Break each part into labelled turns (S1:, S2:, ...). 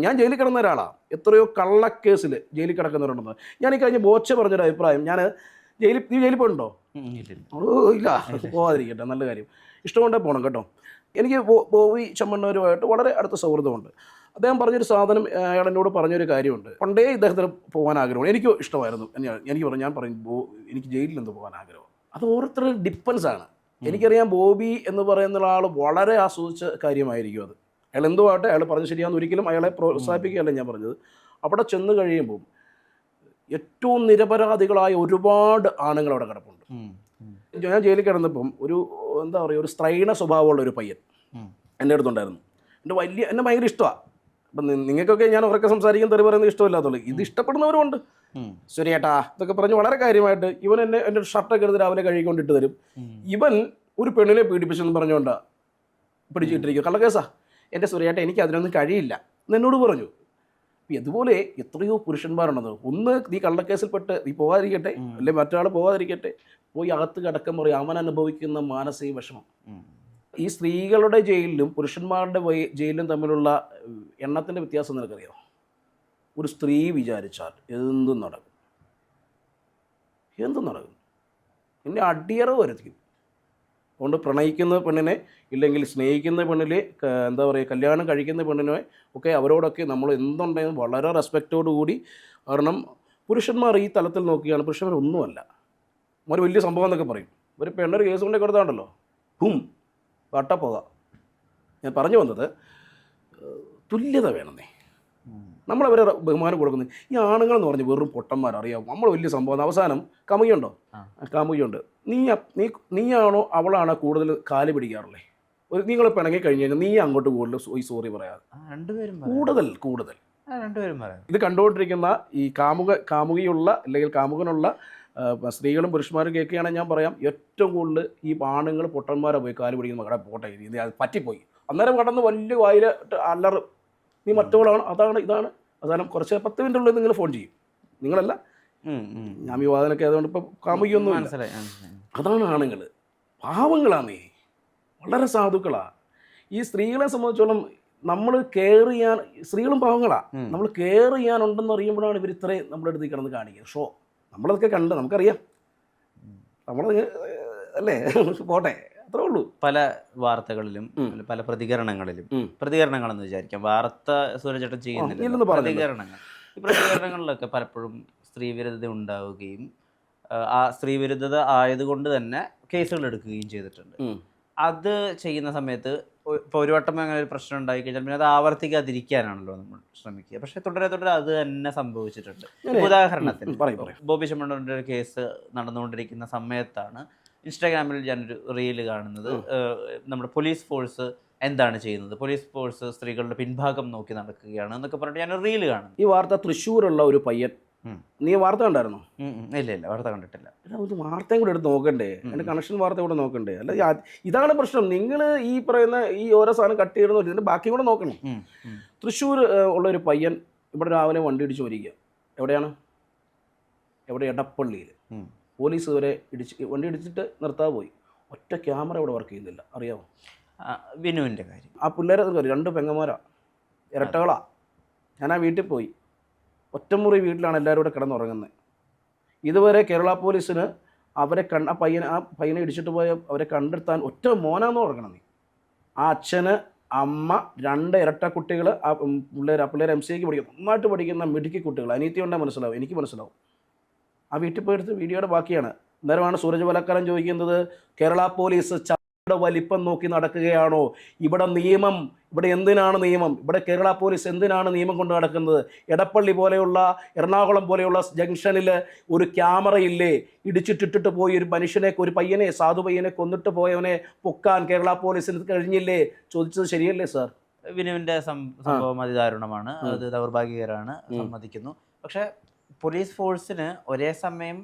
S1: ഞാൻ ജയിലിൽ കിടന്ന ഒരാളാണ് എത്രയോ കള്ളക്കേസിൽ ജയിലിൽ കിടക്കുന്നവരുണ്ടെന്ന്. ഞാൻ ഈ കഴിഞ്ഞ ബോച്ച പറഞ്ഞൊരു അഭിപ്രായം. ഞാൻ ജയിലിൽ നീ ജയിലിൽ പോയിട്ടുണ്ടോ? ഓ ഇല്ല. പോവാതിരിക്കട്ടെ നല്ല കാര്യം. ഇഷ്ടമുണ്ടേ പോകണം കേട്ടോ. എനിക്ക് ബോവി ബോബി ചമ്മണ്ണവരുമായിട്ട് വളരെ അടുത്ത സൗഹൃദമുണ്ട്. അദ്ദേഹം പറഞ്ഞൊരു സാധനം അയാൾ എന്നോട് പറഞ്ഞൊരു കാര്യമുണ്ട്. പണ്ടേ ഇദ്ദേഹത്തിന് പോകാൻ ആഗ്രഹമാണ് എനിക്ക് ഇഷ്ടമായിരുന്നു. എനിക്ക് പറഞ്ഞു ഞാൻ പറഞ്ഞു ബോ എനിക്ക് ജയിലിൽ നിന്ന് പോകാൻ ആഗ്രഹം? അത് ഓരോരുത്തരുടെ ഡിപ്പെൻസ് ആണ് എനിക്കറിയാം ബോബി എന്ന് പറയുന്ന ആൾ വളരെ ആസ്വദിച്ച കാര്യമായിരിക്കും അത്. അയാൾ എന്തോ ആട്ടെ അയാൾ പറഞ്ഞ് ശരിയാണെന്ന് ഒരിക്കലും അയാളെ പ്രോത്സാഹിപ്പിക്കുകയല്ല ഞാൻ പറഞ്ഞത്. അവിടെ ചെന്ന് കഴിയുമ്പോൾ ഏറ്റവും നിരപരാധികളായ ഒരുപാട് ആണുങ്ങൾ അവിടെ കിടപ്പുണ്ട്. ഞാൻ ജയിലിൽ കിടന്നപ്പം ഒരു എന്താ പറയുക ഒരു സ്ത്രൈണ സ്വഭാവമുള്ള ഒരു പയ്യൻ എന്റെ അടുത്തുണ്ടായിരുന്നു. എന്റെ വലിയ എന്നെ ഭയങ്കര ഇഷ്ടമാണ് അപ്പം നിങ്ങൾക്കൊക്കെ ഞാൻ ഉറക്കെ സംസാരിക്കാൻ തെറി പറയുന്നത് ഇഷ്ടമില്ലാത്തുള്ളൂ ഇത് ഇഷ്ടപ്പെടുന്നവരുമുണ്ട്. ശരിയേട്ടാ ഇതൊക്കെ പറഞ്ഞ് വളരെ കാര്യമായിട്ട് ഇവൻ എന്നെ എന്റെ ഷർട്ടൊക്കെ എടുത്ത് രാവിലെ കഴുകിക്കൊണ്ടിട്ട് തരും. ഇവൻ ഒരു പെണ്ണിനെ പീഡിപ്പിച്ചെന്ന് പറഞ്ഞുകൊണ്ടാണ് പിടിച്ചിട്ടിരിക്കും കള്ളക്കേസാ. എന്റെ സുരേട്ട എനിക്ക് അതിനൊന്നും കഴിയില്ല. എന്ന് എന്നോട് പറഞ്ഞു. ഇതുപോലെ എത്രയോ പുരുഷന്മാരുണ്ടെന്ന് ഒന്ന് നീ കള്ളക്കേസിൽപ്പെട്ട് നീ പോകാതിരിക്കട്ടെ അല്ലെ മറ്റൊരാൾ പോകാതിരിക്കട്ടെ പോയി അകത്ത് കിടക്കാൻ പറയും അവൻ അനുഭവിക്കുന്ന മാനസിക വിഷമം. ഈ സ്ത്രീകളുടെ ജയിലിലും പുരുഷന്മാരുടെ ജയിലിലും തമ്മിലുള്ള എണ്ണത്തിന്റെ വ്യത്യാസം നിനക്കറിയാം? ഒരു സ്ത്രീ വിചാരിച്ചാൽ എന്തും നടക്കും. എന്തും നടക്കും. എന്നെ അടിയറ വരുത്തിക്കും. അതുകൊണ്ട് പ്രണയിക്കുന്ന പെണ്ണിനെ ഇല്ലെങ്കിൽ സ്നേഹിക്കുന്ന പെണ്ണിലെ എന്താ പറയുക കല്യാണം കഴിക്കുന്ന പെണ്ണിനെ ഒക്കെ അവരോടൊക്കെ നമ്മൾ എന്തുണ്ടെങ്കിലും വളരെ റെസ്പെക്റ്റോടു കൂടി കാരണം പുരുഷന്മാർ ഈ തലത്തിൽ നോക്കിയാണ് പുരുഷന്മാർ ഒന്നുമല്ല ഒരു വലിയ സംഭവം എന്നൊക്കെ പറയും. ഒരു പെണ്ണൊരു കേസ് കൊണ്ടേ കൊടുത്താണ്ടല്ലോ. ഹും വട്ടപ്പോക ഞാൻ പറഞ്ഞു വന്നത് തുല്യത വേണമെന്നേ നമ്മളവരെ അവരെ ബഹുമാനം കൊടുക്കുന്നത് ഈ ആണുങ്ങൾ എന്ന് പറഞ്ഞ് വെറും പൊട്ടന്മാർ അറിയാം നമ്മൾ വലിയ സംഭവം. അവസാനം കമുകയുണ്ടോ. കാമുകയുണ്ട്. നീ നീ നീയാണോ അവളാണോ കൂടുതൽ കാൽ പിടിക്കാറുള്ളത് ഒരു നിങ്ങൾ പിണങ്ങി കഴിഞ്ഞ് കഴിഞ്ഞാൽ നീ അങ്ങോട്ട് കൂടുതൽ സോറി പറയാതെ.
S2: രണ്ടുപേരും.
S1: കൂടുതൽ കൂടുതൽ.
S2: രണ്ടുപേരും പറയാം.
S1: ഇത് കണ്ടുകൊണ്ടിരിക്കുന്ന ഈ കാമുക കാമുകിയുള്ള അല്ലെങ്കിൽ കാമുകനുള്ള സ്ത്രീകളും പുരുഷന്മാരും കേൾക്കുകയാണെങ്കിൽ ഞാൻ പറയാം ഏറ്റവും കൂടുതൽ ഈ ആണുങ്ങൾ പൊട്ടന്മാരെ പോയി കാൽ പിടിക്കുന്ന മകളെ പോട്ടെ ഇത് പറ്റിപ്പോയി. അന്നേരം കടന്ന് വലിയ വായിലിട്ട് അല്ലറ് നീ മറ്റവളാണ് അതാണ് ഇതാണ്. അവസാനം കുറച്ച് പത്ത് മിനിറ്റ് ഉള്ളത് നിങ്ങൾ ഫോൺ ചെയ്യും. നിങ്ങളല്ല. ഞാൻ വിവാദനൊക്കെ വാദനൊക്കെ ആയതുകൊണ്ട് ഇപ്പം
S2: മനസ്സിലായി.
S1: അതാണ് ആണുങ്ങൾ പാവങ്ങളാന്നേ വളരെ സാധുക്കളാ. ഈ സ്ത്രീകളെ സംബന്ധിച്ചോളം നമ്മൾ കെയർ ചെയ്യാൻ സ്ത്രീകളും പാവങ്ങളാ. നമ്മൾ കെയർ ചെയ്യാനുണ്ടെന്ന് അറിയുമ്പോഴാണ് ഇവർ ഇത്രയും നമ്മുടെ അടുത്ത് കിടന്ന് കാണിക്കുക ഷോ. നമ്മളതൊക്കെ കണ്ട് നമുക്കറിയാം. നമ്മളത് അല്ലേ? പോട്ടെ. അത്രേ ഉള്ളൂ.
S2: പല വാർത്തകളിലും പല പ്രതികരണങ്ങളിലും.
S1: പ്രതികരണങ്ങൾ
S2: പ്രതികരണങ്ങളെന്ന് വിചാരിക്കാം. വാർത്ത സൂര്യചേട്ടൻ ചെയ്യുന്നില്ല പ്രതികരണങ്ങൾ. ഈ പ്രതികരണങ്ങളിലൊക്കെ പലപ്പോഴും സ്ത്രീവിരുദ്ധത ഉണ്ടാവുകയും ആ, സ്ത്രീ സ്ത്രീവിരുദ്ധത ആയതുകൊണ്ട് തന്നെ കേസുകൾ എടുക്കുകയും ചെയ്തിട്ടുണ്ട്. അത് ചെയ്യുന്ന സമയത്ത് ഇപ്പോൾ ഇപ്പൊ ഒരു വട്ടം അങ്ങനെ ഒരു പ്രശ്നം ഉണ്ടായി കഴിഞ്ഞാൽ പിന്നെ അത് ആവർത്തിക്കാതിരിക്കാനാണല്ലോ നമ്മൾ ശ്രമിക്കുക. പക്ഷേ തുടരെ തുടരെ അത് തന്നെ സംഭവിച്ചിട്ടുണ്ട്. ഉദാഹരണത്തിന്. ബോബി ചെമ്മണ്ണൂരിന്റെ ഒരു കേസ് നടന്നുകൊണ്ടിരിക്കുന്ന സമയത്താണ് ഇൻസ്റ്റാഗ്രാമിൽ ഞാനൊരു റീൽ കാണുന്നത്. നമ്മുടെ പോലീസ് ഫോഴ്സ് എന്താണ് ചെയ്യുന്നത്? പോലീസ് ഫോഴ്സ് സ്ത്രീകളുടെ പിൻഭാഗം നോക്കി നടക്കുകയാണ് എന്നൊക്കെ പറഞ്ഞിട്ട് ഞാൻ റീൽ കാണുന്നു.
S1: ഈ വാർത്ത തൃശ്ശൂരുള്ള ഒരു പയ്യൻ. നീ വാർത്ത കണ്ടായിരുന്നോ.
S2: ഇല്ല ഇല്ല. വാർത്ത കണ്ടിട്ടില്ല.
S1: ഒരു വാർത്തയും കൂടെ എടുത്ത് നോക്കണ്ടേ? എന്റെ കണക്ഷൻ വാർത്ത കൂടെ നോക്കണ്ടേ? അല്ല ഇതാണ് പ്രശ്നം. നിങ്ങൾ ഈ പറയുന്ന ഈ ഓരോ സാധനം കട്ട് ചെയ്യണമെന്ന് ഇതിന്റെ ബാക്കി കൂടെ നോക്കണം. തൃശ്ശൂർ ഉള്ള ഒരു പയ്യൻ ഇവിടെ രാവിലെ വണ്ടി ഇടിച്ച് വരിക എവിടെയാണ്? എവിടെ എടപ്പള്ളിയിൽ. പോലീസ് വരെ ഇടിച്ച് വണ്ടി ഇടിച്ചിട്ട് നിർത്താതെ പോയി. ഒറ്റ ക്യാമറ ഇവിടെ വർക്ക് ചെയ്യുന്നില്ല. അറിയാമോ
S2: വിനുവിന്റെ കാര്യം.
S1: ആ പിള്ളേരെ അറിയോ? രണ്ട് പെങ്ങന്മാരാ. ഇരട്ടകളാ. ഞാൻ ആ വീട്ടിൽ പോയി. ഒറ്റമുറി വീട്ടിലാണ് എല്ലാവരും കൂടെ കിടന്നുറങ്ങുന്നത്. ഇതുവരെ കേരള പോലീസിന് അവരെ കണ്ണ ആ പയ്യനെ ആ പയ്യനെ ഇടിച്ചിട്ട് പോയ അവരെ കണ്ടെത്താൻ ഒറ്റ മോനാന്ന് ഉറങ്ങണം നീ. ആ അച്ഛന് അമ്മ രണ്ട് ഇരട്ട കുട്ടികൾ ആ പിള്ളേർ ആ പിള്ളേർ എം സി ക്ക് പഠിക്കും നന്നായിട്ട് പഠിക്കുന്ന മിടുക്കി കുട്ടികൾ അനീതി ഉണ്ടെങ്കിൽ മനസ്സിലാവും. എനിക്ക് മനസ്സിലാവും. ആ വീട്ടിൽ പോയെടുത്ത് വീഡിയോയുടെ ബാക്കിയാണ്. അന്നേരമാണ് സൂരജ് വലക്കാരൻ ചോദിക്കുന്നത് കേരള പോലീസ് ചയുടെ വലിപ്പം നോക്കി നടക്കുകയാണോ? ഇവിടെ നിയമം ഇവിടെ എന്തിനാണ് നിയമം? ഇവിടെ കേരള പോലീസ് എന്തിനാണ് നിയമം കൊണ്ട് നടക്കുന്നത്? എടപ്പള്ളി പോലെയുള്ള എറണാകുളം പോലെയുള്ള ജംഗ്ഷനിൽ ഒരു ക്യാമറ ഇല്ലേ? ഇടിച്ചിട്ടിട്ടിട്ട് പോയി ഒരു മനുഷ്യനെ ഒരു പയ്യനെ സാധു പയ്യനെ കൊന്നിട്ട് പോയവനെ പൊക്കാൻ കേരള പോലീസിന് കഴിഞ്ഞില്ലേ? ചോദിച്ചത് ശരിയല്ലേ സാർ?
S2: വിനുവിന്റെ സംഭവം അതിദാരുണമാണ്. അത് ദൗർഭാഗ്യകരമാണ്. സമ്മതിക്കുന്നു. പക്ഷെ പോലീസ് ഫോഴ്സിന് ഒരേ സമയം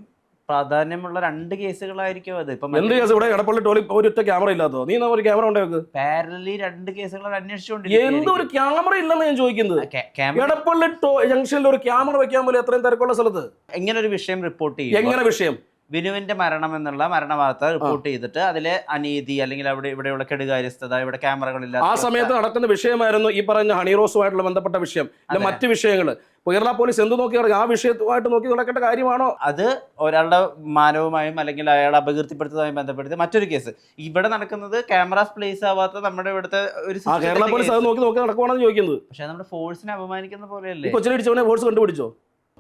S2: പ്രാധാന്യമുള്ള രണ്ട് കേസുകളായിരിക്കും അത്. ഇപ്പം
S1: എന്ത് കേസ്? ഇവിടെ എടപ്പള്ളി ടോളി ഒരൊറ്റ ക്യാമറ ഇല്ലാത്തോ നീ എന്നാ ഒരു ക്യാമറ ഉണ്ടോ
S2: പാരലി രണ്ട് കേസുകൾ
S1: എന്ത്
S2: അന്വേഷിച്ചുകൊണ്ടിരിക്കുകയായിരിക്കും.
S1: ഒരു ക്യാമറ ഇല്ലെന്ന് ഞാൻ ചോദിക്കുന്നത്? എടപ്പള്ളി ജംഗ്ഷനിൽ ഒരു ക്യാമറ വെക്കാൻ പോലെ എത്രയും തിരക്കുള്ള സ്ഥലത്ത്?
S2: എങ്ങനെ ഒരു വിഷയം റിപ്പോർട്ട് ചെയ്യും
S1: എങ്ങനെ വിഷയം?
S2: വിനുവിന്റെ മരണം എന്നുള്ള മരണവാർത്ത റിപ്പോർട്ട് ചെയ്തിട്ട് അതിലെ അനീതി അല്ലെങ്കിൽ അവിടെ ഇവിടെയുള്ള കെടുകാര്യസ്ഥത ഇവിടെ ക്യാമറകളില്ല
S1: ആ സമയത്ത് നടക്കുന്ന വിഷയമായിരുന്നു ഈ പറഞ്ഞ ഹണി റോസുമായിട്ടുള്ള ബന്ധപ്പെട്ട വിഷയം. മറ്റ് വിഷയങ്ങൾ കേരള പോലീസ് എന്ത് നോക്കി നടക്കും? ആ വിഷയവുമായിട്ട് നോക്കി നടക്കേണ്ട കാര്യമാണോ?
S2: അത് ഒരാളുടെ മാനവുമായും അല്ലെങ്കിൽ അയാളെ അപകീർത്തിപ്പെടുത്തതുമായും ബന്ധപ്പെടുത്തി മറ്റൊരു കേസ്. ഇവിടെ നടക്കുന്നത് ക്യാമറാസ് പ്ലേസ് ആവാത്ത നമ്മുടെ ഇവിടുത്തെ ഒരു
S1: കേരള പോലീസ് അത് നോക്കി നോക്കി നടക്കുവാണെന്ന് ചോദിക്കുന്നത്.
S2: പക്ഷേ നമ്മുടെ ഫോഴ്സിനെ അപമാനിക്കുന്ന പോലെയല്ലേ?
S1: കൊച്ചിനെ ഫോഴ്സ് കണ്ടുപിടിച്ചോ?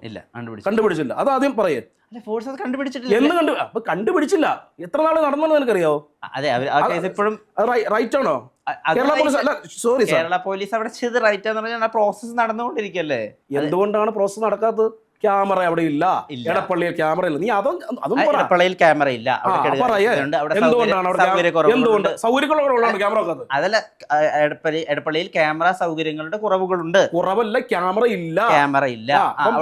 S2: ഇല്ല കണ്ടുപിടിച്ചു
S1: കണ്ടുപിടിച്ചില്ല. അത് ആദ്യം പറയേ.
S2: അല്ലെ ഫോഴ്സ് അത് കണ്ടുപിടിച്ചിട്ടില്ല.
S1: എന്ന് കണ്ടു അപ്പൊ കണ്ടുപിടിച്ചില്ല. എത്ര നാൾ നടന്നെന്ന് നിനക്കറിയാവോ
S2: അതെ അവർ കേസ് ഇപ്പോഴും
S1: റൈറ്റ് ആണോ? കേരള പോലീസ്. അല്ല സോറി
S2: കേരള പോലീസ് അവിടെ ചെയ്ത് റൈറ്റ് ആണെന്ന് പറഞ്ഞാൽ പ്രോസസ് നടന്നുകൊണ്ടിരിക്കല്ലേ
S1: എന്തുകൊണ്ടാണ് പ്രോസസ് നടക്കാത്തത്? ക്യാമറ അവിടെ ഇല്ല. എടപ്പള്ളിയിൽ ക്യാമറ ഇല്ല. നീ അതും അതും
S2: എടപ്പള്ളിയിൽ ക്യാമറ ഇല്ല.
S1: എന്തുകൊണ്ടാണ് എന്തുകൊണ്ട്? സൗകര്യങ്ങളുള്ളതാണ് ക്യാമറ
S2: അതല്ല എടപ്പള്ളി എടപ്പള്ളിയിൽ ക്യാമറ സൗകര്യങ്ങളുടെ കുറവുകളുണ്ട്.
S1: കുറവല്ല ക്യാമറ ഇല്ല.
S2: ക്യാമറ ഇല്ല.
S1: അപ്പം-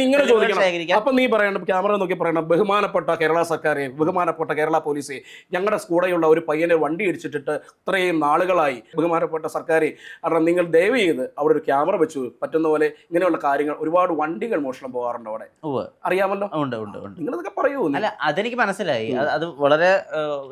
S1: ഇങ്ങനെ ചോദിക്കണം. അപ്പൊ നീ പറയണം ക്യാമറ നോക്കി പറയണം. ബഹുമാനപ്പെട്ട കേരള സർക്കാരെ ബഹുമാനപ്പെട്ട കേരള പോലീസെ ഞങ്ങളുടെ കൂടെയുള്ള ഒരു പയ്യനെ വണ്ടി ഇടിച്ചിട്ടിട്ട് ഇത്രയും നാളുകളായി ബഹുമാനപ്പെട്ട സർക്കാരെ കാരണം നിങ്ങൾ ദയവ് ചെയ്ത് അവിടെ ഒരു ക്യാമറ വെച്ചു. പറ്റുന്ന പോലെ ഇങ്ങനെയുള്ള കാര്യങ്ങൾ ഒരുപാട് വണ്ടികൾ മോഷണം പോകാറുണ്ട് അവിടെ. അറിയാമല്ലോ?
S2: ഉണ്ട് ഉണ്ട് ഉണ്ട്.
S1: നിങ്ങളിതൊക്കെ പറയൂ നീ.
S2: അല്ല അതെനിക്ക് മനസ്സിലായി. അത് അത് വളരെ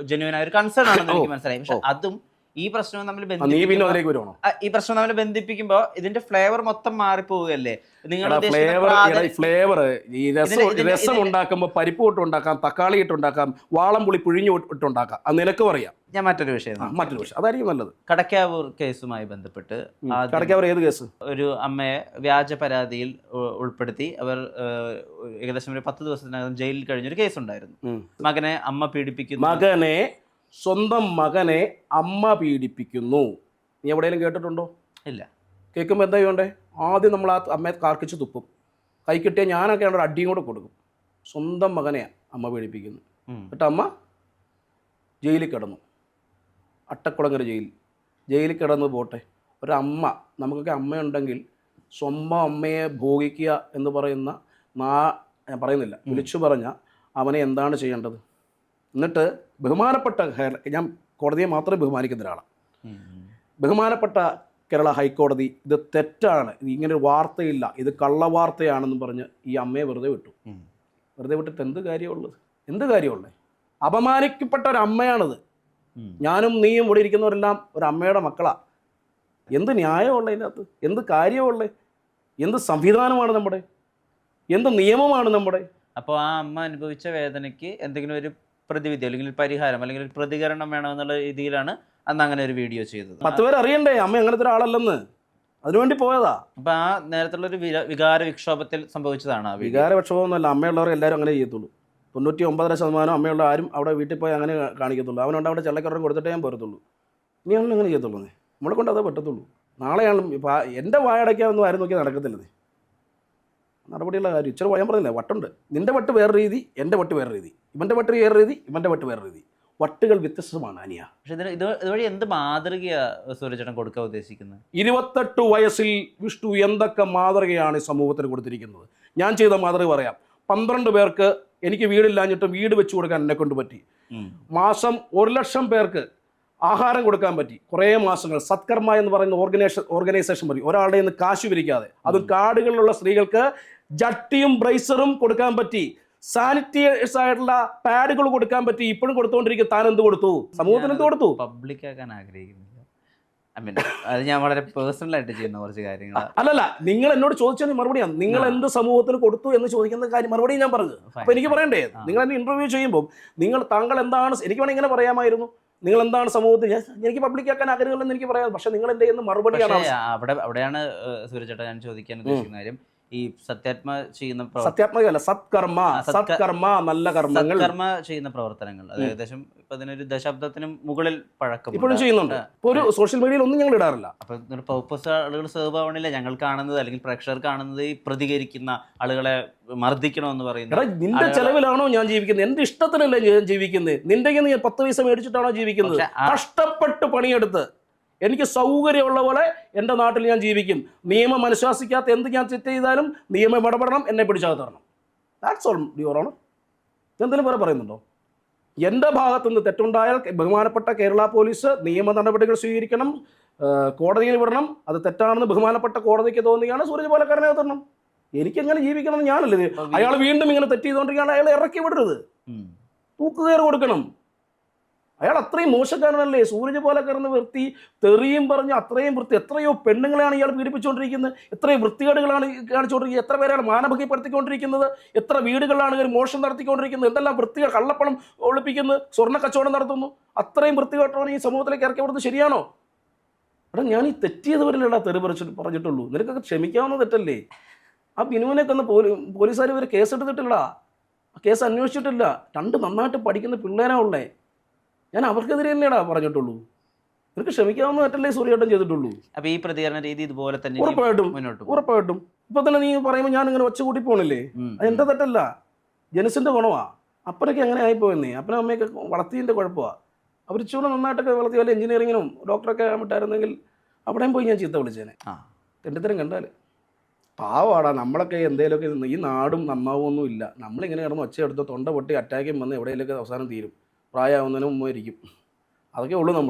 S2: ജെന്യൂൻ ആയ ഒരു കൺസേൺ ആണെന്ന് എനിക്ക് മനസ്സിലായി. പക്ഷെ അതും ഈ പ്രശ്നവും തമ്മിൽ
S1: ആ, നീ പിന്നെ
S2: ബന്ധിപ്പിക്കുമ്പോ-
S1: അതിലേക്ക് വരുവാണോ?
S2: ആ, ഈ പ്രശ്നം നമ്മൾ ബന്ധിപ്പിക്കുമ്പോ ഇതിന്റെ ഫ്ലേവർ മൊത്തം മാറിപ്പോവുകയല്ലേ? നിങ്ങൾ
S1: ഫ്ലേവർ ഫ്ലേവർ ഈ രസം രസം ഉണ്ടാക്കുമ്പോൾ പരിപ്പ് ഇട്ടുണ്ടാക്കാം തക്കാളി ഇട്ടുണ്ടാക്കാം വാളം പുളി പിഴിഞ്ഞു ഇട്ടുണ്ടാക്കാം. അത് നിനക്ക് പറയാം
S2: ഞാൻ മറ്റൊരു വിഷയം
S1: മറ്റൊരു വിഷയം. അതായിരിക്കും നല്ലത്.
S2: കടക്കാവൂർ കേസുമായി ബന്ധപ്പെട്ട്
S1: കടക്കാവൂർ ഏത് കേസ്?
S2: ഒരു അമ്മയെ വ്യാജ പരാതിയിൽ ഉൾപ്പെടുത്തി അവർ ഏകദേശം ഒരു പത്ത് ദിവസത്തിനകം ജയിലിൽ കഴിഞ്ഞൊരു കേസ്
S1: ഉണ്ടായിരുന്നു
S2: മകനെ അമ്മ പീഡിപ്പിക്കുന്നു.
S1: മകനെ സ്വന്തം മകനെ അമ്മ പീഡിപ്പിക്കുന്നു. നീ എവിടെയെങ്കിലും കേട്ടിട്ടുണ്ടോ?
S2: ഇല്ല.
S1: കേൾക്കുമ്പോൾ എന്താ ചെയ്യണ്ടേ? ആദ്യം നമ്മൾ ആ അമ്മയെ കാർക്കിച്ച് തുപ്പും. കൈ കിട്ടിയ ഞാനൊക്കെ ഒരു അടിയും കൂടെ കൊടുക്കും. സ്വന്തം മകനെ അമ്മ പീഡിപ്പിക്കുന്നു. എന്നിട്ട് അമ്മ ജയിലിൽ കിടന്നു. അട്ടക്കുളങ്ങര ജയിൽ. ജയിലിൽ കിടന്ന് പോട്ടെ. ഒരമ്മ നമുക്കൊക്കെ അമ്മയുണ്ടെങ്കിൽ സ്വന്തം അമ്മയെ ഭോഗിക്കുക എന്ന് പറയുന്ന നാ ഞാൻ പറയുന്നില്ല. വിളിച്ചു പറഞ്ഞ അവനെ എന്താണ് ചെയ്യേണ്ടത്? എന്നിട്ട് ബഹുമാനപ്പെട്ട ഞാൻ കോടതിയെ മാത്രമേ ബഹുമാനിക്കുന്ന ഒരാളാണ് ബഹുമാനപ്പെട്ട കേരള ഹൈക്കോടതി ഇത് തെറ്റാണ് ഇങ്ങനെ ഒരു വാർത്തയില്ല ഇത് കള്ളവാർത്തയാണെന്ന് പറഞ്ഞ് ഈ അമ്മയെ വെറുതെ വിട്ടു. വെറുതെ വിട്ടിട്ട് എന്ത് കാര്യമുള്ളത്? എന്ത് കാര്യമുള്ളത് അപമാനിക്കപ്പെട്ട ഒരു അമ്മയാണിത്. ഞാനും നീയും ഇവിടെ ഇരിക്കുന്നവരെല്ലാം ഒരു അമ്മയുടെ മക്കളാ. എന്ത് ന്യായമുള്ള ഇതിനകത്ത്? എന്ത് കാര്യമുള്ളത് എന്ത് സംവിധാനമാണ് നമ്മുടെ? എന്ത് നിയമമാണ് നമ്മുടെ?
S2: അപ്പോൾ ആ അമ്മ അനുഭവിച്ച വേദനയ്ക്ക് എന്തെങ്കിലും ഒരു പ്രതിവിധി അല്ലെങ്കിൽ പരിഹാരം അല്ലെങ്കിൽ പ്രതികരണം വേണമെന്നുള്ള രീതിയിലാണ് അന്ന് അങ്ങനെ ഒരു വീഡിയോ ചെയ്തത്.
S1: പത്ത് പേര് അറിയണ്ടേ? അമ്മ അങ്ങനത്തെ ഒരാളല്ലെന്ന്? അതിനുവേണ്ടി പോയതാ.
S2: അപ്പൊ ആ നേരത്തുള്ള ഒരു വികാര വിക്ഷോഭത്തിൽ സംഭവിച്ചതാണ് വികാര വീഡിയോ
S1: വികാരപക്ഷമൊന്നുമല്ല അമ്മയുള്ളവർ എല്ലാവരും അങ്ങനെ ചെയ്യത്തുള്ളൂ. തൊണ്ണൂറ്റി ഒമ്പതര ശതമാനം അമ്മയുള്ള ആരും അവിടെ വീട്ടിൽ പോയി അങ്ങനെ കാണിക്കത്തുള്ളൂ. അവനുണ്ട് അവിടെ ചെള്ളക്കറം കൊടുത്തിട്ടേ ഞാൻ പോരത്തുള്ളൂ. നീ അങ്ങനെ അങ്ങനെ ചെയ്യത്തുള്ളൂ നമ്മളെ കൊണ്ട് അതേ പറ്റത്തുള്ളൂ. നാളെയാണ് ഇപ്പം എന്റെ വായടയ്ക്കാനൊന്നും ആരും നോക്കി നടക്കത്തില്ല നടപടിയുള്ള കാര്യം. ഇച്ചിരി ഞാൻ പറഞ്ഞില്ല വട്ടുണ്ട്. നിന്റെ വട്ട് വേറെ രീതി എന്റെ വട്ട് വേറെ രീതി. ഇവന്റെ വട്ട് വേറെ രീതി ഇവന്റെ വട്ട് വേറെ രീതി. വട്ടുകൾ വ്യത്യസ്തമാണ് അനിയ.
S2: പക്ഷെ ഇതിന് ഇത് ഇതുവഴി എന്ത് മാതൃകയാണ് സൂര്യചേട്ടൻ കൊടുക്കാൻ ഉദ്ദേശിക്കുന്നത്?
S1: ഇരുപത്തെട്ട് വയസ്സിൽ വിഷ്ണു എന്തൊക്കെ മാതൃകയാണ് ഈ സമൂഹത്തിന് കൊടുത്തിരിക്കുന്നത്? ഞാൻ ചെയ്ത മാതൃക പറയാം. പന്ത്രണ്ട് പേർക്ക് എനിക്ക് വീടില്ലാഞ്ഞിട്ടും വീട് വെച്ചു കൊടുക്കാൻ എന്നെ കൊണ്ട് പറ്റി. മാസം ഒരു ലക്ഷം പേർക്ക് ആഹാരം കൊടുക്കാൻ പറ്റി. കുറേ മാസങ്ങൾ. സത്കർമ്മ എന്ന് പറയുന്ന ഓർഗനൈസേഷൻ ഓർഗനൈസേഷൻ പറയും. ഒരാളുടെ നിന്ന് കാശ് പിരിക്കാതെ. അതും കാടുകളിലുള്ള സ്ത്രീകൾക്ക് ജട്ടിയും ബ്രൈസറും കൊടുക്കാൻ പറ്റി. സാനിറ്റൈസ് ആയിട്ടുള്ള പാഡുകൾ കൊടുക്കാൻ പറ്റി. ഇപ്പോഴും കൊടുത്തുകൊണ്ടിരിക്കും താൻ എന്ത് കൊടുത്തു? സമൂഹത്തിന് എന്ത് കൊടുത്തു?
S2: പബ്ലിക് ആക്കാൻ ആഗ്രഹിക്കുന്നില്ല. അത് ഞാൻ വളരെ പേഴ്സണൽ ആയിട്ട് ചെയ്യുന്ന കുറച്ച് കാര്യങ്ങൾ
S1: അല്ലല്ല. നിങ്ങൾ എന്നോട് ചോദിച്ചതിന് മറുപടിയാണ് നിങ്ങൾ എന്ത് സമൂഹത്തിന് കൊടുത്തു എന്ന് ചോദിക്കുന്ന കാര്യം മറുപടി ഞാൻ പറഞ്ഞു. അപ്പൊ എനിക്ക് പറയണ്ടേ? നിങ്ങൾ എന്നെ ഇന്റർവ്യൂ ചെയ്യുമ്പോൾ നിങ്ങൾ താങ്കൾ എന്താണ് എനിക്ക് വേണമെങ്കിൽ ഇങ്ങനെ പറയാമായിരുന്നു. നിങ്ങൾ എന്താണ് സമൂഹത്തിൽ എനിക്ക് പബ്ലിക് ആക്കാൻ ആഗ്രഹമില്ലെന്ന് എനിക്ക് പറയാം. പക്ഷെ നിങ്ങൾ എന്റെ മറുപടി മറുപടിയാണ്
S2: അവിടെ അവിടെയാണ് സൂര്യചേട്ടൻ ഞാൻ ചോദിക്കാൻ ഉദ്ദേശിക്കുന്ന കാര്യം. ഈ സത്യാത്മ ചെയ്യുന്ന
S1: സത്യാത്മകല്ല സത്കർമ്മ സത്കർമ്മ നല്ല കർമ്മങ്ങൾ.
S2: കർമ്മ ചെയ്യുന്ന പ്രവർത്തനങ്ങൾ. അത് ഏകദേശം ഇപ്പൊ അതിനൊരു ദശാബ്ദത്തിനും മുകളിൽ പഴക്കം
S1: ഇപ്പോഴും ചെയ്യുന്നുണ്ട്. ഒരു സോഷ്യൽ മീഡിയയിൽ ഒന്നും ഞങ്ങൾ ഇടാറില്ല.
S2: അപ്പൊ പർപ്പസ് ആളുകൾ സെർവ് ആവണില്ല. ഞങ്ങൾ കാണുന്നത് അല്ലെങ്കിൽ പ്രേക്ഷകർ കാണുന്നത് ഈ പ്രതികരിക്കുന്ന ആളുകളെ മർദ്ദിക്കണമെന്ന് പറയുന്നത്
S1: നിന്റെ ചെലവിലാണോ ഞാൻ ജീവിക്കുന്നത്? എന്റെ ഇഷ്ടത്തിനല്ലേ ഞാൻ ജീവിക്കുന്നത്? നിന്റെ പത്ത് പൈസ മേടിച്ചിട്ടാണോ ജീവിക്കുന്നത്? കഷ്ടപ്പെട്ട് പണിയെടുത്ത് എനിക്ക് സൗകര്യമുള്ള പോലെ എന്റെ നാട്ടിൽ ഞാൻ ജീവിക്കും. നിയമം അനുശാസിക്കാത്ത എന്ത് ഞാൻ തെറ്റ് ചെയ്താലും നിയമം ഇടപെടണം എന്നെ പിടിച്ചകത്ത് തരണം ദാറ്റ്സ് ഓൾ ഡിയോറാണ് എന്തെങ്കിലും വേറെ പറയുന്നുണ്ടോ? എന്റെ ഭാഗത്തുനിന്ന് തെറ്റുണ്ടായാൽ ബഹുമാനപ്പെട്ട കേരള പോലീസ് നിയമ നടപടികൾ സ്വീകരിക്കണം കോടതിയിൽ വിടണം. അത് തെറ്റാണെന്ന് ബഹുമാനപ്പെട്ട കോടതിക്ക് തോന്നുകയാണ് സൂര്യ പാലക്കാരനെ തരണം എനിക്കെങ്ങനെ ജീവിക്കണം എന്ന് ഞാനല്ലേ അയാൾ വീണ്ടും ഇങ്ങനെ തെറ്റ് ചെയ്തുകൊണ്ടിരിക്കുകയാണ് അയാൾ ഇറക്കി വിടരുത്. തൂക്കുകയറി കൊടുക്കണം. അയാൾ അത്രയും മോശക്കാരനല്ലേ? സൂരജ് പോലെ കിടന്ന് വൃത്തി തെറിയും പറഞ്ഞ് അത്രയും വൃത്തി എത്രയോ പെണ്ണുങ്ങളെയാണ് ഇയാൾ പീഡിപ്പിച്ചുകൊണ്ടിരിക്കുന്നത്. എത്രയും വൃത്തികേടുകളാണ് കാണിച്ചുകൊണ്ടിരിക്കുന്നത്. എത്ര പേരാണ് മാനഭംഗിപ്പെടുത്തിക്കൊണ്ടിരിക്കുന്നത്? എത്ര വീടുകളിലാണ് ഇവർ മോഷണം നടത്തിക്കൊണ്ടിരിക്കുന്നത്? എന്തെല്ലാം വൃത്തികൾ കള്ളപ്പണം ഒളിപ്പിക്കുന്നു? സ്വർണ കച്ചവടം നടത്തുന്നു? അത്രയും വൃത്തികെട്ടവനെ ഈ സമൂഹത്തിലേക്ക് ഇറക്കി വിടുന്നത് ശരിയാണോ? എടാ ഞാൻ ഈ തെറ്റിയതുവരെയല്ലടാ തെറി പറിച്ചു പറഞ്ഞിട്ടുള്ളൂ? നിനക്കൊക്കെ ക്ഷമിക്കാവുന്ന തെറ്റല്ലേ? ആ ബിനുവിനൊക്കെ ഒന്ന് പോലീ പോലീസുകാർ ഇവർ കേസെടുത്തിട്ടില്ല കേസ് അന്വേഷിച്ചിട്ടില്ല. രണ്ട് നന്നായിട്ട് പഠിക്കുന്ന പിള്ളേരാ ഉള്ളേ. ഞാൻ അവർക്കെതിരെ തന്നെയാണ് പറഞ്ഞിട്ടുള്ളൂ. ഇവർക്ക് ക്ഷമിക്കാവുന്ന മറ്റല്ലേ സൂര്യേട്ടൻ ചെയ്തിട്ടുള്ളൂ.
S2: അപ്പൊ ഈ പ്രതികരണ രീതി ഇതുപോലെ തന്നെ
S1: ഉറപ്പായിട്ടും. ഉറപ്പായിട്ടും. ഇപ്പൊ തന്നെ നീ പറയുമ്പോൾ ഞാൻ ഇങ്ങനെ ഒച്ച കൂട്ടി പോണില്ലേ?
S2: എന്റെ
S1: അത് തെറ്റല്ല. ജനസിന്റെ ഗുണമാ. അപ്പനൊക്കെ അങ്ങനെ ആയിപ്പോയെന്നേ അപ്പനും അമ്മയൊക്കെ വളർത്തിയതിന്റെ കുഴപ്പമാ. അവർ ചൂട് നന്നായിട്ടൊക്കെ വളർത്തി വല്ല എഞ്ചിനീയറിങ്ങിനും ഡോക്ടറൊക്കെ വിട്ടായിരുന്നെങ്കിൽ അവിടെയും പോയി ഞാൻ ചീത്ത വിളിച്ചേനെ.
S2: എന്റെ
S1: തെണ്ടിത്തരം കണ്ടാൽ പാവാടാ നമ്മളൊക്കെ എന്തേലൊക്കെ ഈ നാടും നന്നാവുമൊന്നും ഇല്ല നമ്മളിങ്ങനെ കിടന്ന് ഒച്ചയെടുത്ത് തൊണ്ട പൊട്ടി അറ്റാക്കും വന്ന് എവിടെയെങ്കിലൊക്കെ അവസാനം തീരും. പ്രായമാവുന്നതിന് മുമ്പ് ഇരിക്കും അതൊക്കെ ഉള്ളൂ നമ്മൾ